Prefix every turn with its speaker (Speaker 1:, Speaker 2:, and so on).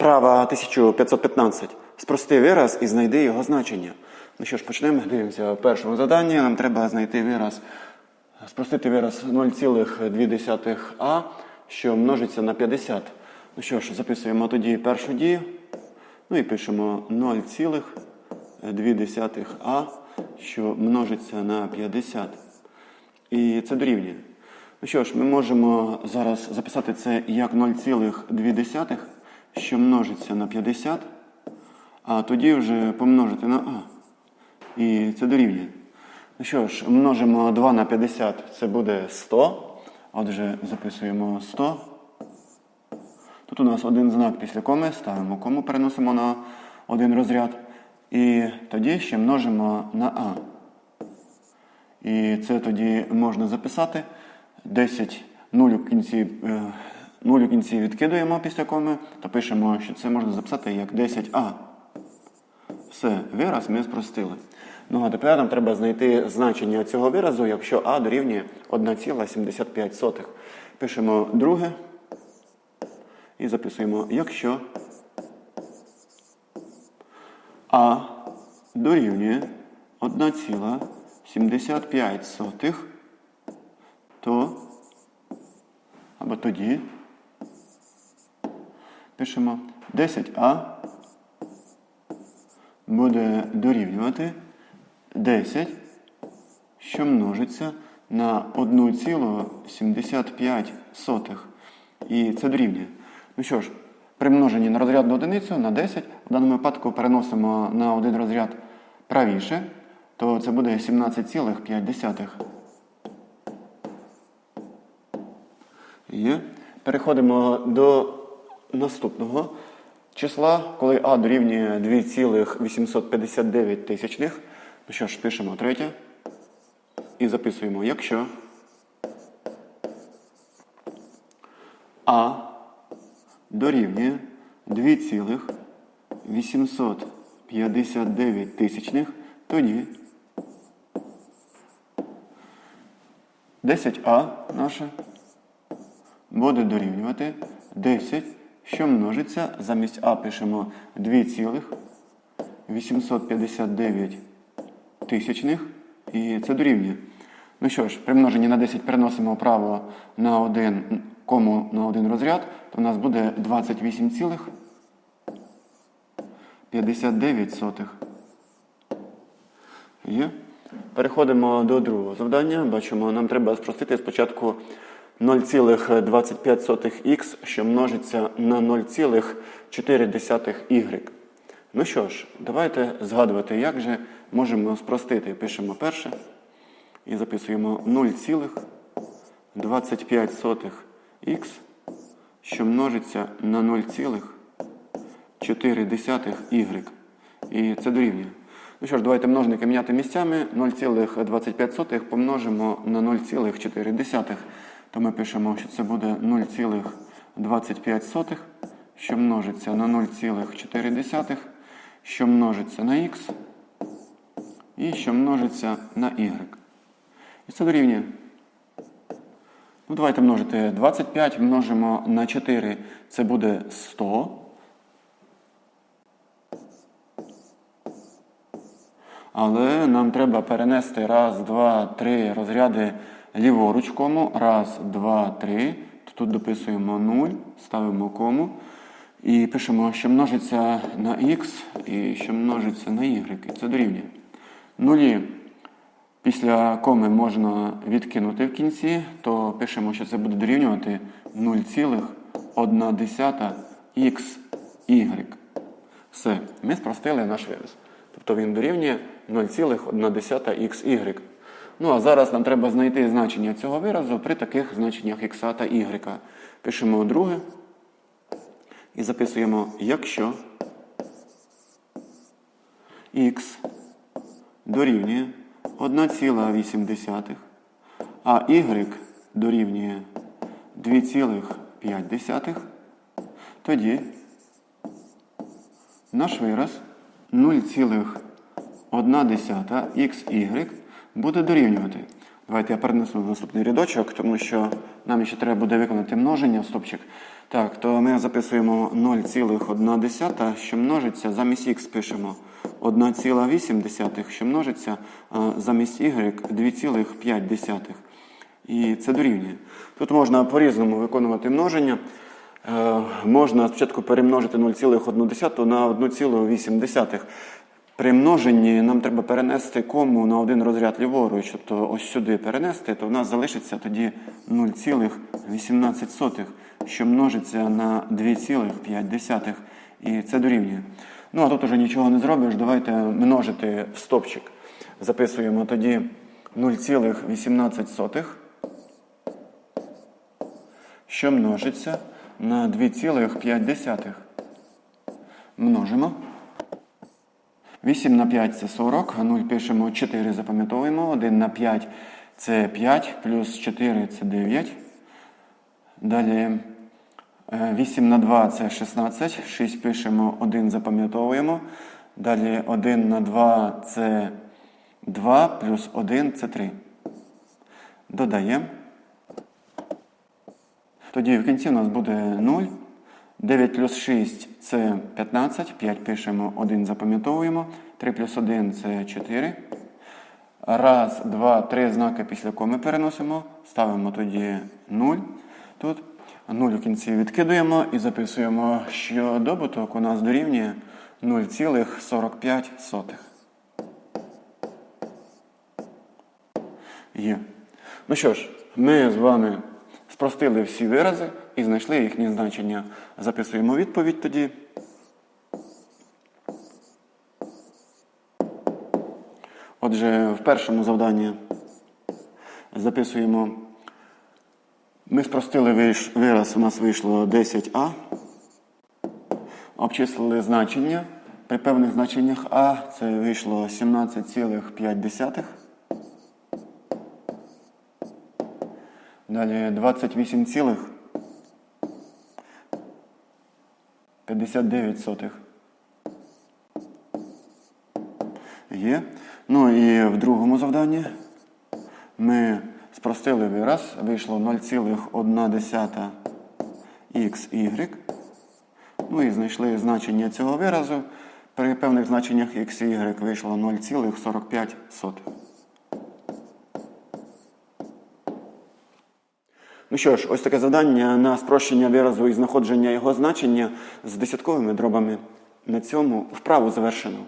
Speaker 1: Вправа 1515. Спрости вираз і знайди його значення. Ну що ж, почнемо. Дивимося в першому заданні. Нам треба знайти вираз, спростити вираз 0,2а, що множиться на 50. Ну що ж, записуємо тоді першу дію. Ну і пишемо 0,2а, що множиться на 50. І це дорівнює. Ну що ж, ми можемо зараз записати це як 0,2, що множиться на 50, а тоді вже помножити на а. І це дорівнює. Ну що ж, множимо 2 на 50, це буде 100. Отже, записуємо 100. Тут у нас один знак після коми, ставимо кому, переносимо на один розряд. І тоді ще множимо на А. І це тоді можна записати. 10 нуль у кінці, е, нуль у кінці відкидуємо після коми, то пишемо, що це можна записати як 10А. Все, вираз ми спростили. Ну а тепер нам треба знайти значення цього виразу, якщо А дорівнює 1,75. Пишемо друге і записуємо, якщо А дорівнює 1,75, то або тоді пишемо 10А буде дорівнювати 10, що множиться на 1,75. І це дорівнює. Ну що ж, при множенні на розрядну одиницю на 10, в даному випадку переносимо на один розряд правіше, то це буде 17,5. Є. Переходимо до наступного числа, коли А дорівнює 2,859 тисячних. Ну що ж, пишемо третє. І записуємо, якщо А дорівнює 2,859 тисячних, тоді 10А наше буде дорівнювати 10, що множиться, замість А пишемо 2,859 тисячних, і це дорівнює. Ну що ж, при множенні на 10 переносимо право на один кому на один розряд, то у нас буде 28,59. Є. Переходимо до другого завдання. Бачимо, нам треба спростити спочатку 0,25х, що множиться на 0,4y. Ну що ж, давайте згадувати, як же можемо спростити. Пишемо перше і записуємо 0,25х, що множиться на 0,4y. І це дорівнює. Ну що ж, давайте множники міняти місцями. 0,25 помножимо на 0,4. То ми пишемо, що це буде 0,25, що множиться на 0,4, що множиться на х і що множиться на y. І це дорівнює. Ну, давайте множити 25 множимо на 4, це буде 100. Але нам треба перенести раз, два, три розряди ліворуч кому. Раз, два, три. Тут дописуємо 0, ставимо кому. І пишемо, що множиться на х і що множиться на y. Це дорівнює. Нулі після коми можна відкинути в кінці, то пишемо, що це буде дорівнювати 0,1 xy. Все, ми спростили наш вираз. Тобто він дорівнює 0,1xy. Ну а зараз нам треба знайти значення цього виразу при таких значеннях х та y. Пишемо друге і записуємо, якщо х дорівнює 1,8, а y дорівнює 2,5, тоді наш вираз 0,1xy буде дорівнювати. Давайте я перенесу на наступний рядочок, тому що нам ще треба буде виконати множення в стопчик. Так, то ми записуємо 0,1, що множиться, замість х пишемо 1,8, що множиться, замість y 2,5. І це дорівнює. Тут можна по-різному виконувати множення. Е, можна спочатку перемножити 0,1 на 1,8. При множенні нам треба перенести кому на один розряд ліворуч, тобто ось сюди перенести, то в нас залишиться тоді 0,18, що множиться на 2,5. І це дорівнює. Ну а тут уже нічого не зробиш. Давайте множити в стопчик. Записуємо тоді 0,18, що множиться на 2,5. Множимо. 8 на 5 це 40, 0 пишемо 4, запам'ятовуємо. 1 на 5 це 5, плюс 4 це 9. Далі е, 8 на 2 це 16, 6 пишемо, 1 запам'ятовуємо. Далі 1 на 2 це 2, плюс 1 це 3. Додаємо. Тоді в кінці у нас буде 0. 9 плюс 6 це 15, 5 пишемо, 1 запам'ятовуємо, 3 плюс 1 це 4. Раз, два, три знаки після коми переносимо, ставимо тоді 0 тут. 0 у кінці відкидуємо і записуємо, що добуток у нас дорівнює 0,45. Є. Ну що ж, ми з вами спростили всі вирази і знайшли їхні значення. Записуємо відповідь тоді. Отже, в першому завданні записуємо. Ми спростили вираз, у нас вийшло 10а. Обчислили значення. При певних значеннях А це вийшло 17,5. Далі 28 59 сотих. Є. Ну і в другому завданні ми спростили вираз, вийшло 0,1 xy. Ну і знайшли значення цього виразу. При певних значеннях x y вийшло 0,45. Що ж, ось таке завдання на спрощення виразу і знаходження його значення з десятковими дробами. На цьому вправу завершено.